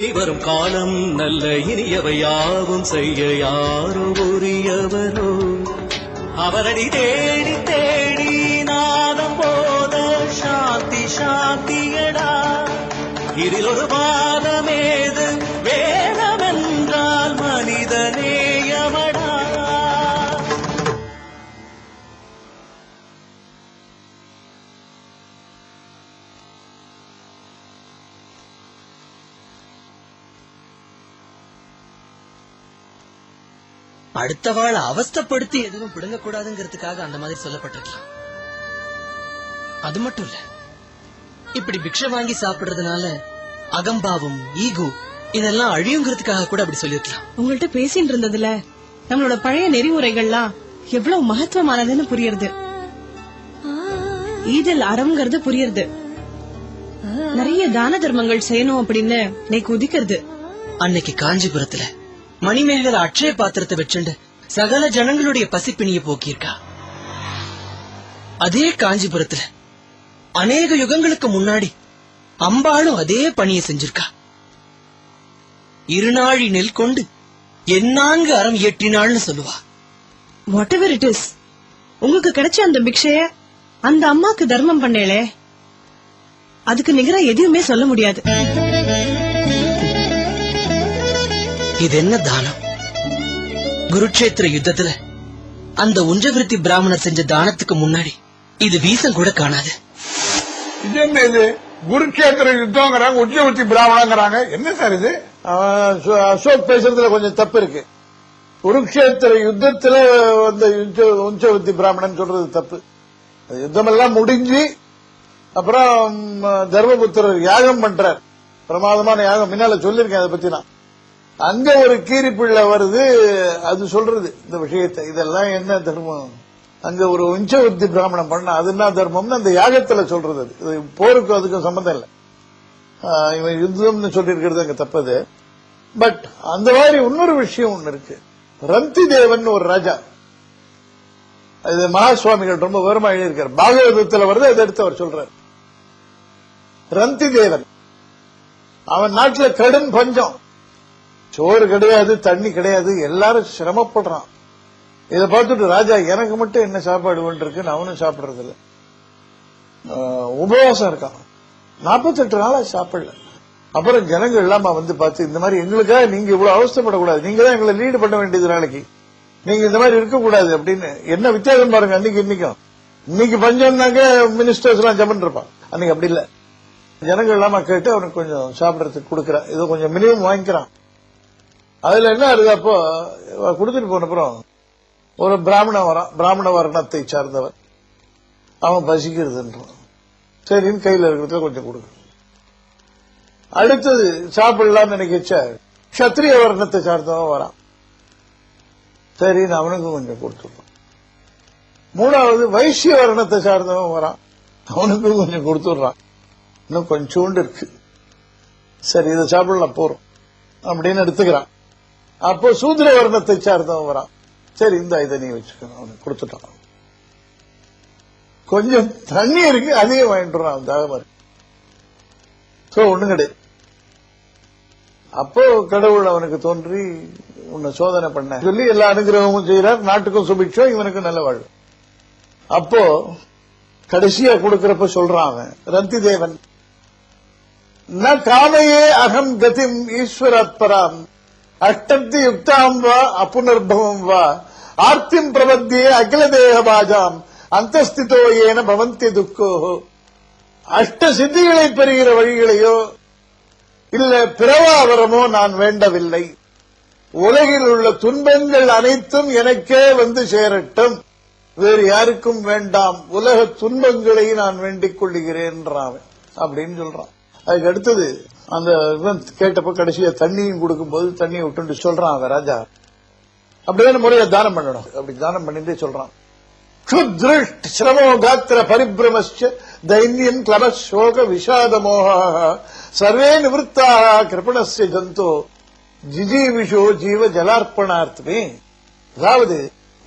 வரும் காலம் நல்ல இனியவை யாவும் செய்ய யாரோ உரியவரோ அவரடி தேடி தேடி நாதம் போத சாந்தி சாந்தியடா. இதில் ஒரு அடுத்தவாள் அவஸ்தைப்படுத்தி எதுவும் பிடுங்கக்கூடாதுங்கிறதுக்காக அந்த மாதிரி சொல்லப்பட்டிருக்கலாம். அது மட்டும் இல்ல. இப்படி பிக்ஷை வாங்கி சாப்பிடுறதுனால அகம்பாவம் ஈகோ இதெல்லாம் அழியுங்கிறதுக்காக கூட அப்படி சொல்லிருக்கலாம் உங்கள்ட்ட பேசிட்டு இருந்ததுல நம்மளோட பழைய நெறிமுறைகள்லாம் எவ்வளவு மகத்துவமானதுன்னு புரியுறது. ஈதல் அறம்ங்கிறது புரியுறது. நிறைய தான தர்மங்கள் செய்யணும் அப்படின்னு நீக்கு உதிக்கிறது அன்னைக்கு காஞ்சிபுரத்துல மணிமேகல அட்சய பாத்திரத்தை வச்சுண்டு சகல ஜனங்களுடைய பசிப்பிணிய போக்கியிருக்கா. அதே காஞ்சிபுரத்துல அநேக யுகங்களுக்கு முன்னாடி அம்பாளும் அதே பணியை செஞ்சிருக்கா. இருநாழி நெல் கொண்டு என்னாங்கு அறம் இயற்றினாள்னு சொல்லுவா. வாட் எவர் இட் இஸ் உங்களுக்கு கிடைச்ச அந்த பிக்ஷைய அந்த அம்மாக்கு தர்மம் பண்ணேளே. அதுக்கு நிகரா எதுவுமே சொல்ல முடியாது. இது என்ன தானம்? குருட்சேத்திர யுத்தத்துல அந்த உஞ்சவிருத்தி பிராமணர் செஞ்ச தானத்துக்கு முன்னாடி இது வீசம் கூட காணாது. இது என்ன இது? குருக்ஷேத்திர யுத்தம்ங்கிறாங்க உச்சவர்த்தி பிராமணங்கிறாங்க. என்ன சார் இது? அசோக் பேசுறதுல கொஞ்சம் தப்பு இருக்கு. குருக்ஷேத்திர யுத்தத்துல வந்த உஞ்ச- உஞ்சவத்தி பிராமணன் சொல்றது தப்பு. அது யுத்தமெல்லாம் முடிஞ்சு அப்புறம் தர்மபுத்திரர் யாகம் பண்றார். பிரமாதமான யாகம். முன்னால சொல்லிருக்கேன் அதை பத்தி நான். அங்க ஒரு கீரிப்பிள்ளை வருது அது சொல்றது இந்த விஷயத்தை. இதெல்லாம் என்ன தர்மம்? அங்க ஒரு உஞ்சவர்த்தி பிராமணம் பண்ண அது என்ன தர்மம்னு அந்த யாகத்துல சொல்றது அது. போருக்கும் அதுக்கும் சம்பந்தம் இல்லை. இவன் யுத்தம்னு சொல்லியிருக்கிறது அங்க தப்பது. பட் அந்த மாதிரி இன்னொரு விஷயம் ஒண்ணு இருக்கு. ரந்தி தேவன் ஒரு ராஜா. இது மகாசுவாமிகள் ரொம்ப விவரமா எழுதியிருக்காரு. பாகவதத்துல வருது அதை எடுத்து அவர் சொல்றாரு. ரந்தி தேவன் அவன் நாட்டில் கடும் பஞ்சம். சோறு கிடையாது தண்ணி கிடையாது எல்லாரும் சிரமப்படுறான். இதை பார்த்துட்டு ராஜா எனக்கு மட்டும் என்ன சாப்பாடு இருக்கு அவனும் சாப்பிடுறது இல்லை உபவாசம் இருக்கான். நாற்பத்தெட்டு நாளா சாப்பிடல. அப்புறம் ஜனங்கள் இல்லாம வந்து பார்த்து இந்த மாதிரி எங்களுக்காக நீங்க இவ்வளவு அவஸ்தைப்படக்கூடாது. நீங்க தான் எங்களை லீடு பண்ண வேண்டியது நாளைக்கு. நீங்க இந்த மாதிரி இருக்கக்கூடாது அப்படின்னு. என்ன வித்தியாசம் பாருங்க அன்னைக்கு இன்னைக்கும். இன்னைக்கு பஞ்சம்னாக்க மினிஸ்டர்ஸ் எல்லாம் ஜமன் இருப்பான் அன்னைக்கு அப்படி இல்ல. ஜனங்கள் இல்லாம கேட்டு அவனுக்கு கொஞ்சம் சாப்பிடறதுக்கு கொடுக்கறான். ஏதோ கொஞ்சம் மினிமம் வாங்கிக்கிறான். அதுல என்ன இருக்கு அப்போ? கொடுத்துட்டு போன அப்புறம் ஒரு பிராமணன் வரான் பிராமண வர்ணத்தை சார்ந்தவன் அவன் பசிக்கிறதுன்றான். சரின்னு கையில இருக்கிறதுல கொஞ்சம் கொடுக்க அடுத்தது சாப்பிடலாம்னு நினைக்கச்ச கத்திரிய வர்ணத்தை சார்ந்தவன் வரான். சரின்னு அவனுக்கும் கொஞ்சம் கொடுத்துருப்பான் மூணாவது வைசிய வர்ணத்தை சார்ந்தவன் வரான். அவனுக்கும் கொஞ்சம் கொடுத்துடுறான். இன்னும் கொஞ்சோண்டு இருக்கு. சரி இதை சாப்பிடலாம் போறோம். அப்படின்னு எடுத்துக்கிறான். அப்போ சூத்திர வர்ணத்தை சார்ந்தவன் வரான். சரி இந்த இதை நீ வச்சுக்கணும். அவனுக்கு கொடுத்துட்டான். கொஞ்சம் தண்ணி இருக்கு அதையும் வாங்கிட்டு வரான் தாகமா இருக்கு சோ ஒண்ணு கிடையாது. அப்போ கடவுள் அவனுக்கு தோன்றி உன்னை சோதனை பண்ண சொல்லி எல்லா அனுகிரகமும் செய்யறார் நாட்டுக்கும் சுபிட்சம் இவனுக்கு நல்ல வாழ்வு. அப்போ கடைசியா கொடுக்கறப்ப சொல்றான் அவன் ரந்தி தேவன் ந காமையே அகம் கதிம் ஈஸ்வராத்பராம் அஷ்டப்தி யுக்தாம் வா அப்புனர்பவம் வா. ஆர்த்திம் பிரபத்தியே அகில தேகபாஜாம். அந்தஸ்திதோ ஏன பவந்தி துக்கோ அஷ்ட சித்திகளை பெறுகிற வழிகளையோ இல்ல பிறவாவரமோ நான் வேண்டவில்லை. உலகில் உள்ள துன்பங்கள் அனைத்தும் எனக்கே வந்து சேரட்டும். வேறு யாருக்கும் வேண்டாம். உலக துன்பங்களை நான் வேண்டிக் கொள்ளுகிறேன் அப்படின்னு சொல்றான். அதுக்கு அடுத்தது அந்த இவன் கேட்டப்ப கடைசியில தண்ணியும் கொடுக்கும்போது தண்ணியை விட்டுட்டு சொல்றான் அந்த ராஜா. அப்படிதான் முறையை தானம் பண்ணணும். அப்படி தானம் பண்ணிட்டு சொல்றான். சுதிருஷ்ட் சிரமோ காத்திர பரிபிரமஸ்ய தைன்யம் கிளப சோக விஷாதமோக சர்வே நிவத்தா கிருபணஸ்ய ஜந்தோ. ஜிஜீவிஷோ ஜீவ ஜலார்ப்பணார்த்தமே. அதாவது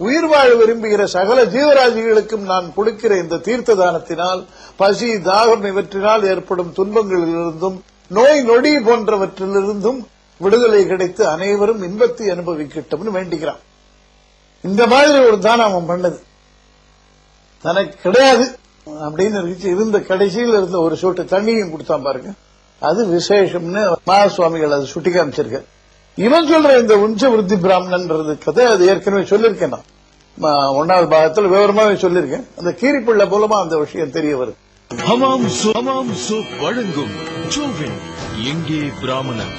உயிர் வாழ விரும்புகிற சகல ஜீவராசிகளுக்கும் நான் கொடுக்கிற இந்த தீர்த்த தானத்தினால் பசி தாகம் இவற்றினால் ஏற்படும் துன்பங்களிலிருந்தும் நோய் நொடி போன்றவற்றிலிருந்தும் விடுதலை கிடைத்து அனைவரும் இன்பத்தை அனுபவிக்கட்டும்னு வேண்டிக்கிறான். இந்த மாதிரி ஒரு தானம் அவன் பண்ணது. தனக்கு கிடையாது. அப்படின்னு இருந்துச்சு. இருந்த கடைசியில் இருந்த ஒரு சொட்டு தண்ணியும் கொடுத்தான் பாருங்க. அது விசேஷம்னு மகாசுவாமிகள் அது சுட்டி காமிச்சிருக்க இவன் சொல்ற இந்த உஞ்ச விருத்தி பிராமணன்றது கதை அது ஏற்கனவே சொல்லியிருக்கேன் நான். ஒன்னாவது பாகத்தில் விவரமாவே சொல்லியிருக்கேன். அந்த கீரிப்பிள்ள மூலமா அந்த விஷயம் தெரிய வருது. ஹமாம் சோ வழங்கும் எங்கே பிராமணன்?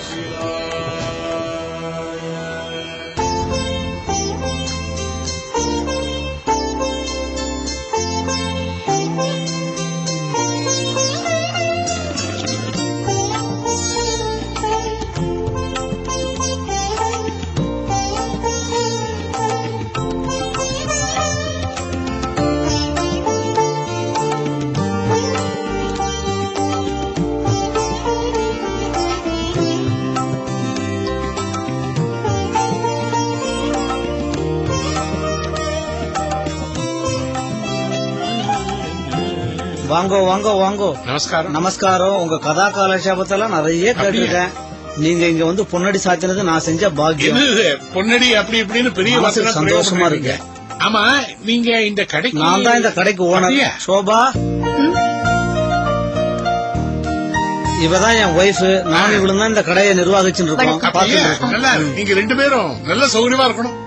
வாங்கோ வாங்கோ வாங்கோ. நமஸ்காரம். நமஸ்காரம். உங்க கதா காலட்சேபத்தெல்லாம் நிறைய கேட்டிருக்கேன். நீங்க இங்க வந்து பொன்னடி சாத்தினது நான் செஞ்ச பாக்கியம். பொன்னடி அப்படி இப்படின்னு பெரிய சந்தோஷமா இருக்கு. ஆமா நீங்க இந்த கடைக்கு நான் தான் இந்த கடைக்கு ஓனர்? சோபா. இவதான் என் ஒய்ஃப் நான் இவளும் தான் இந்த கடையை நிர்வாகிச்சுட்டு இருக்கோம். அப்படியா? பாத்துட்டு இருக்கோம். நல்லா இருக்கு. நீங்க ரெண்டு பேரும் நல்ல சௌகரியமா இருக்கணும்.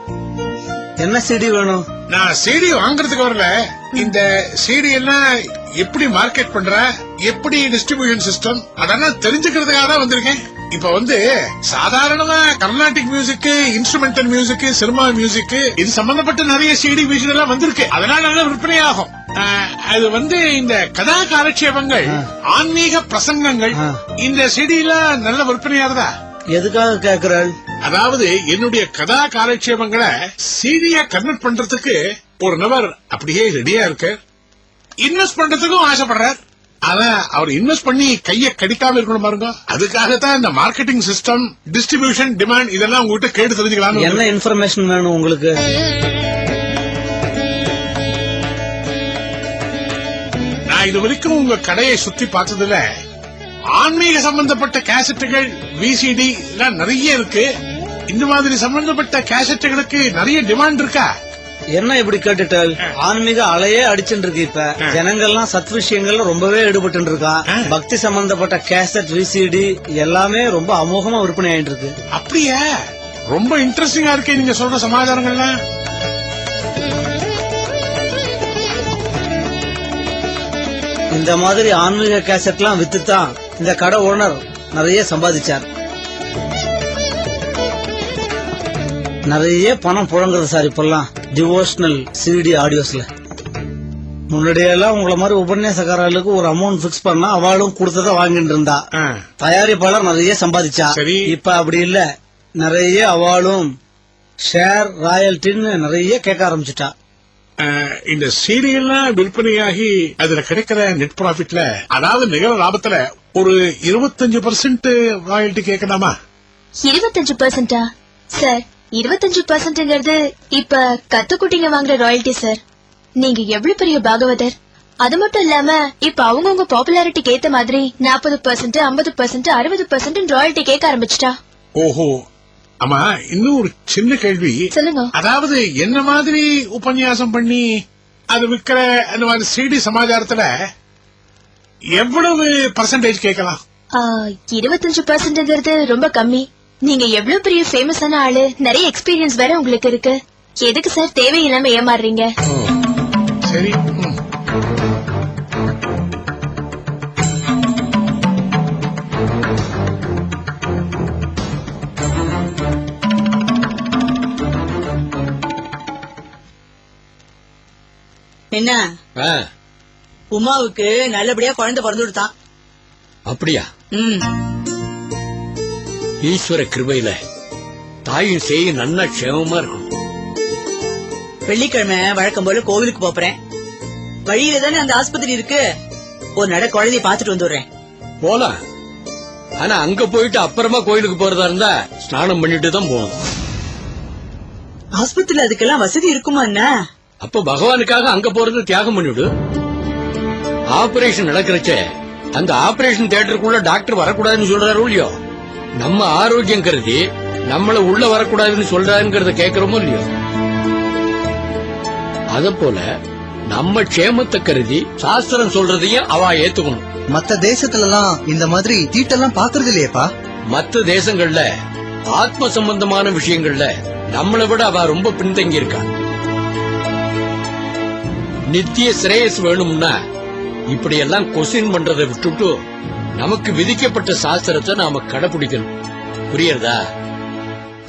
என்ன செடி வேணும்? நான் சிடி வாங்குறதுக்கு வரல. இந்த சிடி எல்லாம் எப்படி மார்க்கெட் பண்ற? எப்படி டிஸ்ட்ரிபியூஷன் சிஸ்டம் அதெல்லாம் தெரிஞ்சுக்கிறதுக்காக தான் வந்திருக்கேன். இப்ப வந்து சாதாரணமா Carnatic music instrumental music cinema music இது சம்பந்தப்பட்ட நிறைய சிடி மியூசிக் எல்லாம் வந்திருக்கு. அதனால நல்ல விற்பனை ஆகும். அது வந்து இந்த கதா காலட்சேபங்கள் ஆன்மீக பிரசங்கங்கள். இந்த சிடில நல்ல விற்பனையாகுதா எதுக்காக கேக்குறாள்? அதாவது என்னுடைய கதா காலட்சேபங்களை சீடியா கன்வெர்ட் பண்றதுக்கு ஒரு நபர் அப்படியே ரெடியா இருக்கு இன்வெஸ்ட் பண்றதுக்கும் ஆசைப்படுறார். ஆனா அவர் இன்வெஸ்ட் பண்ணி கைய கடிக்காம இருக்கணும் பாருங்க. அதுக்காகத்தான் இந்த மார்க்கெட்டிங் சிஸ்டம் டிஸ்ட்ரிபியூஷன் டிமாண்ட் இதெல்லாம் உங்ககிட்ட கேட்டு தெரிஞ்சுக்கலாம் என்ன இன்ஃபர்மேஷன் வேணும் உங்களுக்கு? நான் இது வரைக்கும் உங்க கடையை சுத்தி பார்த்ததுல ஆன்மீக சம்பந்தப்பட்ட கேசட்டுகள் விசிடி எல்லாம் நிறைய இருக்கு. இந்த மாதிரி சம்பந்தப்பட்ட கேசட்டுகளுக்கு நிறைய டிமாண்ட் இருக்கா? என்ன இப்படி கேட்டுட்டாள் ஆன்மீக அலையே அடிச்சுட்டு இருக்கு இப்ப ஜனங்கள்லாம் சத் விஷயங்கள்ல ரொம்பவே ஈடுபட்டு இருக்கான். பக்தி சம்பந்தப்பட்ட கேசட் விசிடி எல்லாமே ரொம்ப அமோகமா விற்பனை ஆயிட்டு இருக்கு அப்படியா? ரொம்ப இன்ட்ரெஸ்டிங்கா இருக்கே நீங்க சொல்ற சமாச்சாரங்கள்லாம் இந்த மாதிரி ஆன்மீக கேசட்லாம் வித்துதான் இந்த கடை ஓனர் நிறைய சம்பாதிச்சார். நிறைய பணம் புழங்குறது சார் இப்பெல்லாம். டிவோஷனல் சிடி ஆடியோஸ்ல முன்னாடியெல்லாம் உங்களை மாதிரி உபன்யாசக்காரர்களுக்கு ஒரு அமௌண்ட் பிக்ஸ் பண்ணா அவளும் கொடுத்ததை வாங்கிட்டு இருந்தா. ஆ, தயாரிப்பாளர் நிறைய சம்பாதிச்சா. சரி. இப்ப அப்படி இல்ல. நிறைய அவளும் ஷேர் ராயல்டின்னு நிறைய கேட்க ஆரம்பிச்சுட்டா. இந்த சீரியல்லாம் விற்பனையாகி அதுல கிடைக்கிற நெட் ப்ராஃபிட்ல அதாவது நிகர லாபத்துல ஒரு இருபத்தஞ்சு பர்சன்ட் ராயல்டி கேட்கலாமா? இருபத்தஞ்சு பர்சன்டா சார் இருபத்தஞ்சு பர்சன்ட்ங்கிறது இப்ப கத்துக்குட்டிங்க வாங்குற ராயல்டி சார் நீங்க எவ்வளவு பெரிய பாகவதர்? அது மட்டும் இல்லாம இப்ப அவங்கவுங்க பாப்புலாரிட்டிக்கு ஏத்த மாதிரி நாற்பது பர்சன்ட் ஐம்பது பர்சன்ட் அறுபது பர்சன்ட் ராயல்டி கேட்க ஆரம்பிச்சிட்டா. ஓஹோ. ஆமா இன்னும் ஒரு சின்ன கேள்வி. சொல்லுங்க. அதாவது என்ன மாதிரி உபன்யாசம் பண்ணி அது விக்கிற அந்த மாதிரி சிடி சமாச்சாரத்துல எவ்வளவு பர்சன்டேஜ் கேட்கலாம்? இருபத்தஞ்சு பர்சன்ட்ங்கிறது ரொம்ப கம்மி. நீங்க எவ்வளவு பெரிய ஃபேமஸான ஆளு? நிறைய எக்ஸ்பீரியன்ஸ் வேற உங்களுக்கு இருக்கு. எதுக்கு சார் தேவையில்லாம ஏமாறுறீங்க? சரி. ம். என்ன உமாவுக்கு நல்லபடியா குழந்தை பிறந்து கொடுத்தான். அப்படியா? ம். ஈஸ்வர கிருபையில தாயும் செய்யும் நன்னா க்ஷேமமா இருக்கணும். வெள்ளிக்கிழமை வழக்கம் போல கோவிலுக்கு போறேன். வழியில தானே அந்த ஆஸ்பத்திரி இருக்கு. ஒரு நட குழந்தைய பாத்துட்டு வந்துடுறேன். போலாம். ஆனா அங்க போயிட்டு அப்புறமா கோயிலுக்கு போறதா இருந்தா ஸ்நானம் பண்ணிட்டு தான் போகணும். ஆஸ்பத்திரியில அதுக்கெல்லாம் வசதி இருக்குமா என்ன? அப்ப பகவானுக்காக அங்க போறது தியாகம் பண்ணிவிடு. ஆபரேஷன் நடக்கிறச்ச அந்த ஆபரேஷன் தியேட்டருக்குள்ள டாக்டர் வரக்கூடாதுன்னு சொல்றாரு இல்லையோ? நம்ம ஆரோக்கியம் கருதி நம்மள உள்ள வரக்கூடாதுன்னு சொல்றாருங்கிறத கேக்குறோமோ இல்லையோ? அத போல நம்ம க்ஷேமத்தை கருதி சாஸ்திரம் சொல்றதையும் அவ ஏத்துக்கணும். மத்த தேசத்துல எல்லாம் இந்த மாதிரி தீட்டெல்லாம் பாக்குறது இல்லையேப்பா. மத்த தேசங்கள்ல ஆத்ம சம்பந்தமான விஷயங்கள்ல நம்மளை விட அவ ரொம்ப பின்தங்கி இருக்கா நித்திய சிரேயஸ் வேணும்னா இப்படி எல்லாம் கொஸ்டின் பண்றதை விட்டுட்டு நமக்கு விதிக்கப்பட்ட சாஸ்திரத்தை நாம கடைபிடிக்கணும். புரியுறதா?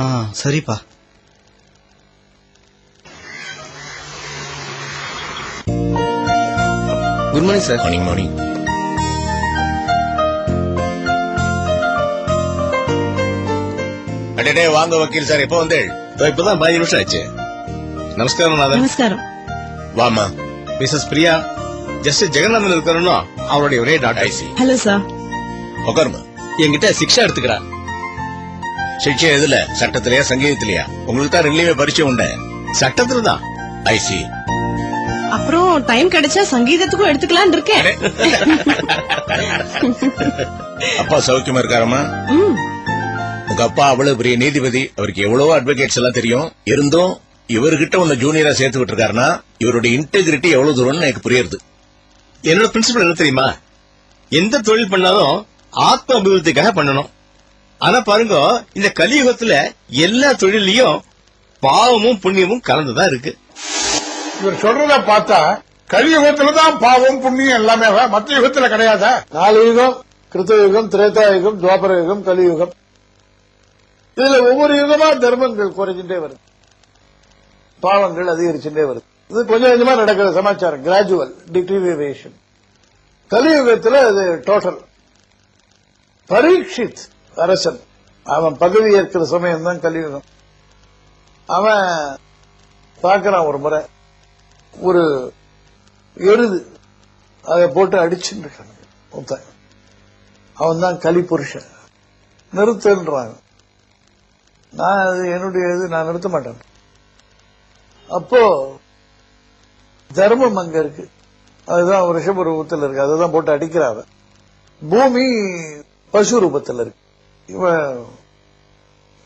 ஆ சரிப்பா. Good morning sir morning morning அடடே வாங்க வக்கீல் சார் எப்போ வந்தேள்? இப்பதான் பதினஞ்சு நிமிஷம் ஆச்சு. நமஸ்காரம் நாதன் நமஸ்காரம். வாமா மிஸ்ஸஸ் பிரியா ஜஸ்ட் ஜெகநாதன் இருக்கணும் அவருடைய ஒரே டாக்டர் ஐசி ஹலோ சார் உட்காருமா என்கிட்ட சிக்ஷா எடுத்துக்கிறா. சிக்ஷை எதுல? சட்டத்திலயா சங்கீதத்திலயா? உங்களுக்கு தான் ரெண்டுலயுமே பரிச்சயம் உண்டு. சட்டத்துல தான் ஐசி அப்புறம் டைம் கிடைச்சா சங்கீதத்துக்கும் எடுத்துக்கலாம் இருக்கேன். அப்பா சௌக்கியமா இருக்காரம்மா? ம், உங்க அப்பா அவ்வளவு பெரிய நீதிபதி. அவருக்கு எவ்வளவோ அட்வொகேட்ஸ் எல்லாம் தெரியும். இருந்தும் இவர்கிட்ட உன்னை ஜூனியரா சேர்த்து விட்டுருக்காருன்னா இவருடைய இன்டெகிரிட்டி எவ்வளவு தூரம்னு எனக்கு புரியுது என்னோட பிரின்சிபல் என்ன தெரியுமா? எந்த தொழில் பண்ணாலும் ஆத்ம அபிவிருத்திக்காக பண்ணணும். ஆனா பாருங்க இந்த கலியுகத்துல எல்லா தொழிலையும் பாவமும் புண்ணியமும் கலந்துதான் இருக்கு. இவர் சொல்றத பார்த்தா கலியுகத்துல தான் பாவம் புண்ணியம் எல்லாமே. மத்த யுகத்துல கிடையாதா? நாலு யுகம் கிருத்த யுகம் திரேதா யுகம் துவாபர யுகம் கலியுகம். இதுல ஒவ்வொரு யுகமா தர்மங்கள் குறைஞ்சுட்டே வருது. பாவங்கள் அதிகரிச்சுட்டே வருது. இது கொஞ்சம் கொஞ்சமா நடக்கிற சமாச்சாரம். கிராஜுவல் டிட்டீரியேஷன் கலியுகத்தில் அது டோட்டல் பரீட்சித் அரசன். அவன் பதவி ஏற்கிற சமயம் தான் கலியுகம். அவன் பார்க்கறான் ஒரு முறை. ஒரு எருது அதை போட்டு அடிச்சுட்டு இருக்காங்க அவன் தான் கலி புருஷன் நிறுத்துன்றாங்க நான் அது என்னுடைய இது நான் நிறுத்த மாட்டேன். அப்போ தர்மம் அங்க இருக்கு. அதுதான் ரிஷப ரூபத்தில் இருக்கு. அதுதான் போட்டு அடிக்கிறாங்க பூமி பசு ரூபத்தில் இருக்கு. இவன்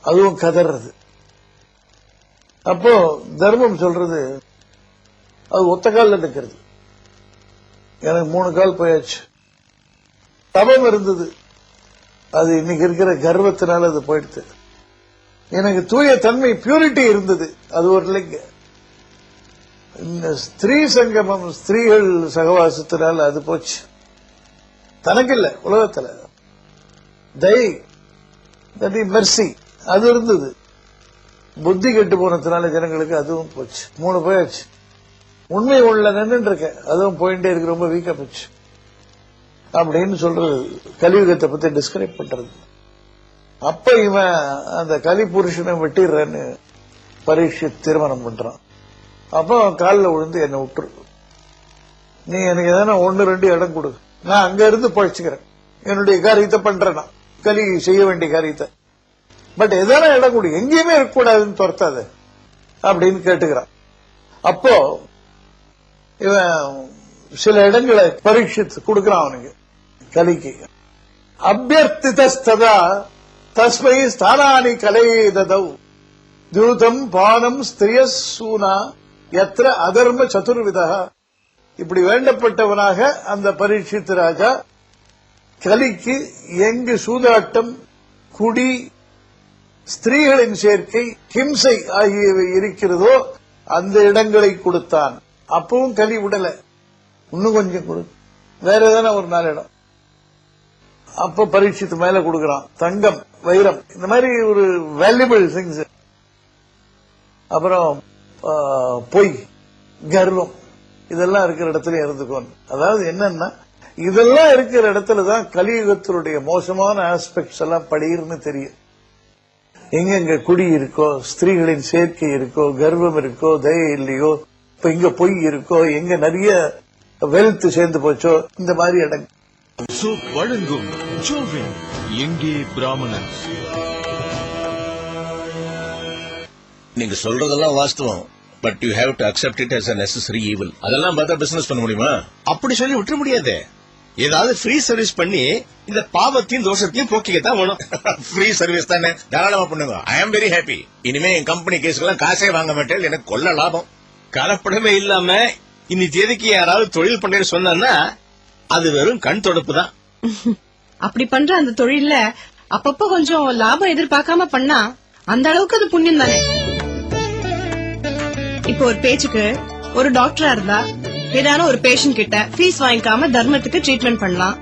அதுவும் கதறது. அப்போ தர்மம் சொல்றது அது ஒத்த காலில் நிற்கிறது எனக்கு மூணு கால் போயாச்சு. தபம் இருந்தது. அது இன்னைக்கு இருக்கிற கர்வத்தினால அது போயிடுது. எனக்கு தூய தன்மை பியூரிட்டி இருந்தது. அது ஒரு இல்லைங்க இந்த ஸ்திரீ சங்கமம் ஸ்திரீகள் சகவாசத்தினால் அது போச்சு. தனக்கு இல்ல உலகத்துல. தை தட் மெர்சி அது இருந்தது. புத்தி கெட்டு போனதுனால ஜனங்களுக்கு அதுவும் போச்சு. மூணு போயாச்சு. உண்மை உள்ள நின்று இருக்க அதுவும் போயிட்டே இருக்கு ரொம்ப வீக்கா போச்சு. அப்படின்னு சொல்றது கலியுகத்தை பத்தி டிஸ்கிரைப் பண்றது. அப்ப இவன் அந்த கலி புருஷனை வெட்டிடுறேன்னு பரீட்சை திருமணம் பண்றான். அப்போ காலில் விழுந்து என்னை விட்டுரு. நீ எனக்கு எதனா ஒன்னு ரெண்டு இடம் கொடு. நான் அங்க இருந்து பழிச்சுக்கிறேன். என்னுடைய காரியத்தை பண்றேன் நான். கலி செய்ய வேண்டிய காரியத்தை. பட் எதனா இடம் கொடு. எங்கேயுமே இருக்கக்கூடாதுன்னு துரத்தாது. அப்படின்னு கேட்டுக்கிறான். அப்போ இவன் சில இடங்களை பரீட்சித்து கொடுக்கறான் அவனுக்கு. கலிக்கு. அபியர்த்திதஸ்ததா தஸ்மை ஸ்தானானி கலை ததௌ தூதம் பானம் ஸ்திரிய சூனா எத்திர அதர்ம சதுர்விதா. இப்படி வேண்டப்பட்டவனாக அந்த பரீட்சித்து ராஜா கலிக்கு எங்கு சூதாட்டம் குடி ஸ்திரீகளின் சேர்க்கை ஹிம்சை ஆகியவை இருக்கிறதோ அந்த இடங்களை கொடுத்தான். அப்பவும் கலி விடல இன்னும் கொஞ்சம் கொடு. வேற எதனா ஒரு நாலு இடம். அப்ப பரீட்சித்து மேல கொடுக்கறான். தங்கம் வைரம். இந்த மாதிரி ஒரு வேல்யூபிள் திங்ஸ் அப்புறம் பொய் கர்வம் இதெல்லாம் இருக்கிற இடத்துல இருந்துக்கணும் அதாவது என்னன்னா இதெல்லாம் இருக்கிற இடத்துல தான் கலியுகத்தினுடைய மோசமான ஆஸ்பெக்ட்ஸ் எல்லாம் படியிருன்னு தெரியும். எங்கெங்க குடி இருக்கோ ஸ்திரீகளின் சேர்க்கை இருக்கோ கர்வம் இருக்கோ தயை இல்லையோ இப்ப இங்க பொய் இருக்கோ எங்க நிறைய வெல்த் சேர்ந்து போச்சோ இந்த மாதிரி இடம் வழங்கும் எங்கே பிராமணன்? நீங்க சொல்றதெல்லாம் வாஸ்தவம். But you have to accept it as a necessary evil. அதெல்லாம் பார்த்தா பிசினஸ் பண்ண முடியுமா? அப்படி சொல்லி விட்டுற முடியாது. ஏதாவது ஃப்ரீ சர்வீஸ் பண்ணி இந்த பாவத்தையும் தோஷத்தையும் போக்கிக்கத்தான் வேணும். ஃப்ரீ சர்வீஸ் தானே? தாராளமா பண்ணுங்க. ஐ அம் வெரி ஹாப்பி இனிமே என் கம்பெனி கேஸ்க்கெல்லாம் காசே வாங்க மாட்டேன். எனக்கு கொள்ள லாபம். கலப்படமே இல்லாம இனி தேதிக்கு யாராவது தொழில் பண்றேன்னு சொன்னா அது வெறும் கண் தொடப்பு தான். அப்படி பண்ற அந்த தொழில்ல அப்பப்ப கொஞ்சம் லாபம் எதிர்பார்க்காம பண்ணா அந்த அளவுக்கு அது புண்ணியம் தானே? இப்போ ஒரு பேச்சுக்கு ஒரு டாக்டரா இருந்தா ஏதான ஒரு பேஷண்ட் கிட்ட ஃபீஸ் வாங்கிக்காம தர்மத்துக்கு ட்ரீட்மெண்ட் பண்ணலாம்.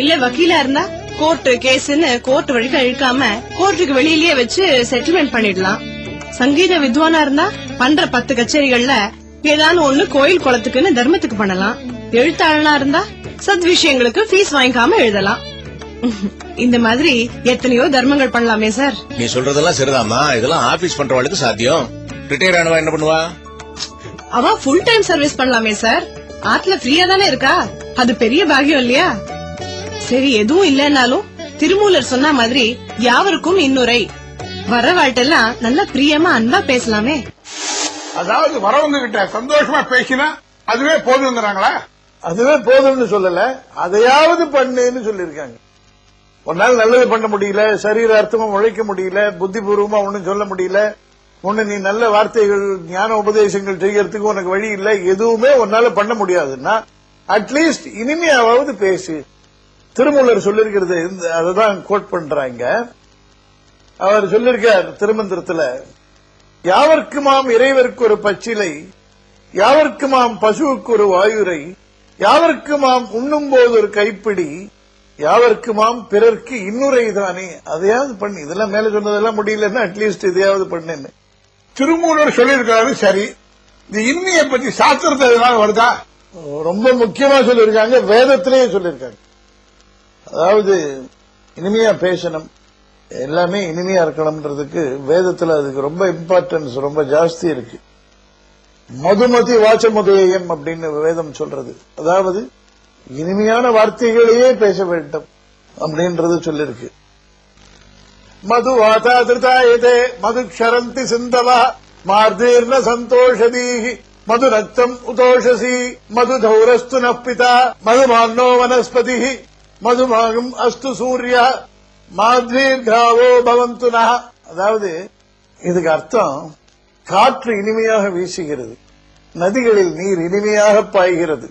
இல்ல வக்கீலா இருந்தா கோர்ட் கேஸ்னு கோர்ட் வழிக்கு இழுக்காம கோர்ட்டுக்கு வெளியிலேயே வச்சு செட்டில்மெண்ட் பண்ணிடலாம். சங்கீத வித்வானா இருந்தா பண்ற பத்து கச்சேரிகள்ல ஏதாவது ஒண்ணு கோயில் குளத்துக்குன்னு தர்மத்துக்கு பண்ணலாம். எழுத்தாளனா இருந்தா சத் விஷயங்களுக்கு ஃபீஸ் வாங்கிக்காம எழுதலாம். இந்த மாதிரி எத்தனையோ தர்மங்கள் பண்ணலாமே சார். நீ சொல்றதெல்லாம் சரிதாமா இதெல்லாம் ஆபீஸ் பண்றவளுக்கு சாத்தியம். ரிட்டையர் ஆனவா என்ன பண்ணுவா? அவ ஃபுல் டைம் சர்வீஸ் பண்ணலாமே சார் ஆட்ல ஃப்ரீயா தானே இருக்கா? அது பெரிய பாக்கியம் இல்லையா? சரி எதுவும் இல்லைன்னாலும் திருமூலர் சொன்ன மாதிரி யாவருக்கும் இன்னுரை. வர வாழ்ட்டெல்லாம் நல்லா பிரியமா அன்பா பேசலாமே. அதாவது வரவங்க கிட்ட சந்தோஷமா பேசினா அதுவே போதுங்கிறாங்களா? அதுவே போதும்னு சொல்லல. அதையாவது பண்ணுன்னு சொல்லிருக்காங்க உன்னால நல்லது பண்ண முடியல சரீரார்த்தமா உழைக்க முடியல புத்திபூர்வமா ஒண்ணும் சொல்ல முடியல உன்னை நீ நல்ல வார்த்தைகள் ஞான உபதேசங்கள் செய்யறதுக்கு உனக்கு வழி இல்லை. எதுவுமே உன்னால பண்ண முடியாதுன்னா அட்லீஸ்ட் இனிமையாவது பேசு. திருமூலர் சொல்லிருக்கிறது இந்த அததான் கோட் பண்றாங்க. அவர் சொல்லிருக்கார் திருமந்திரத்துல யாவர்க்குமாம் இறைவருக்கு ஒரு பச்சிலை யாவர்க்குமாம் பசுவுக்கு ஒரு வாயுரை யாவர்க்குமாம் உண்ணும் போது ஒரு கைப்பிடி யாவர்க்குமாம் பிறர்க்கு இன்னுரை தானே? அதையாவது பண்ணு. இதெல்லாம் மேல சொன்னதெல்லாம் முடியலன்னா அட்லீஸ்ட் இதையாவது பண்ணுன்னு. திருமூலர் சொல்லியிருக்காரு சரி. இந்த இன்மையை பத்தி சாஸ்திரத்தை எதனால வருதா? ரொம்ப முக்கியமா சொல்லியிருக்காங்க வேதத்திலேயே சொல்லியிருக்காங்க. அதாவது இனிமையா பேசணும் எல்லாமே இனிமையா இருக்கணும்ன்றதுக்கு வேதத்துல அதுக்கு ரொம்ப இம்பார்ட்டன்ஸ் ரொம்ப ஜாஸ்தி இருக்கு. மதுமதி வாச்சமுதேயம் அப்படின்னு வேதம் சொல்றது. அதாவது இனிமையான வார்த்தைகளையே பேச வேண்டும் அப்படின்றது சொல்லிருக்கு மது வாதா திருதாயதே மது க்ஷரந்தி சிந்தவா மார்தீர்ண சந்தோஷதீஹி மது ரத்தம் உதோஷசி மது தௌரஸ்து நப்பிதா மதுமான்னோ வனஸ்பதி மதுமாகும் அஸ்து சூரிய மாத்ரீர்காவோ பவந்து நः அதாவது இதுக்கு அர்த்தம் காற்று இனிமையாக வீசுகிறது நதிகளில் நீர் இனிமையாக பாய்கிறது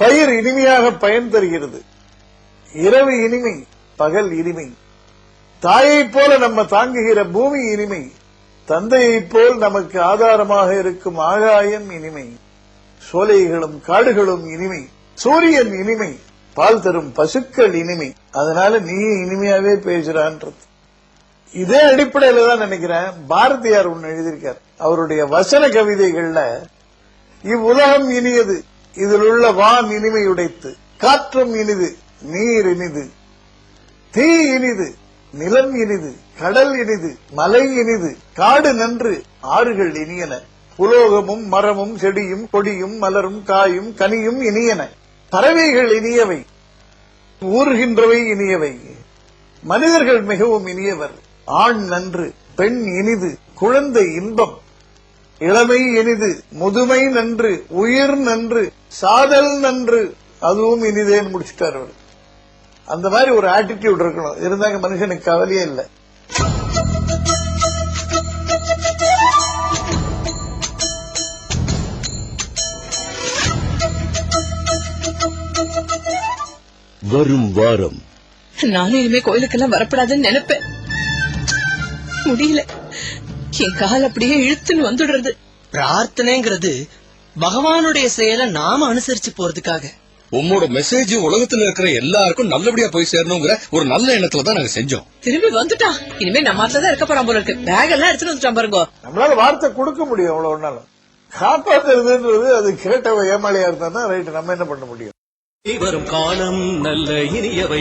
பயிர் இனிமையாக பயன் தருகிறது இரவு இனிமை பகல் இனிமை. தாயைப் போல நம்ம தாங்குகிற பூமி இனிமை தந்தையைப் போல் நமக்கு ஆதாரமாக இருக்கும் ஆகாயம் இனிமை சோலைகளும் காடுகளும் இனிமை சூரியன் இனிமை பால் தரும் பசுக்கள் இனிமை. அதனால நீ இனிமையாவே பேசுறான்றது. இதே அடிப்படையில தான் நினைக்கிறேன் பாரதியார் ஒன்னு எழுதியிருக்கார். அவருடைய வசன கவிதைகள்ல இவ்வுலகம் இனியது இதில் உள்ள வான் இனிமை உடைத்து காற்றும் இனிது நீர் இனிது தீ இனிது நிலம் இனிது கடல் இனிது மலை இனிது காடு நன்று ஆறுகள் இனியன. புலோகமும் மரமும் செடியும் கொடியும் மலரும் காயும் கனியும் இனியன. பறவைகள் இனியவை ஊறுகின்றவை இனியவை. மனிதர்கள் மிகவும் இனியவர். ஆண் நன்று பெண் இனிது குழந்தை இன்பம். இளமை இனிது முதுமை நன்று உயிர் நன்று சாதல் நன்று. அதுவும் இனிதேன்னு முடிச்சுட்டார் அவர். அந்த மாதிரி ஒரு ஆட்டிடியூட் இருக்கணும். இருந்தாங்க மனுஷனுக்கு கவலையே இல்லை. வரும் வாரம். நானும் இனிமே கோயிலுக்கெல்லாம் வரப்படாதுன்னு நினைப்பேன். முடியல. என் கால் அப்படியே இழுத்துன்னு வந்துடுறது. பிரார்த்தனைங்கிறது பகவானுடைய செயலை நாம அனுசரிச்சு போறதுக்காக. உம்மோட மெசேஜ் உலகத்துல இருக்கிற எல்லாருக்கும் நல்லபடியா போய் சேரணுங்கிற ஒரு நல்ல எண்ணத்துல தான் நாங்க செஞ்சோம். திரும்பி வந்துட்டான் இனிமே நம்ம தான் இருக்க போறான் போல இருக்கு. பேக் எல்லாம் எடுத்துட்டு வந்துட்டான் பாருங்க. நம்மளால வார்த்தை கொடுக்க முடியும் அவ்வளவு நாளும் காப்பாத்துறதுன்றது அது கேட்டவ ஏமாளியா இருந்தா ரைட் நம்ம என்ன பண்ண முடியும்? வரும் காலம் நல்ல இனியவை.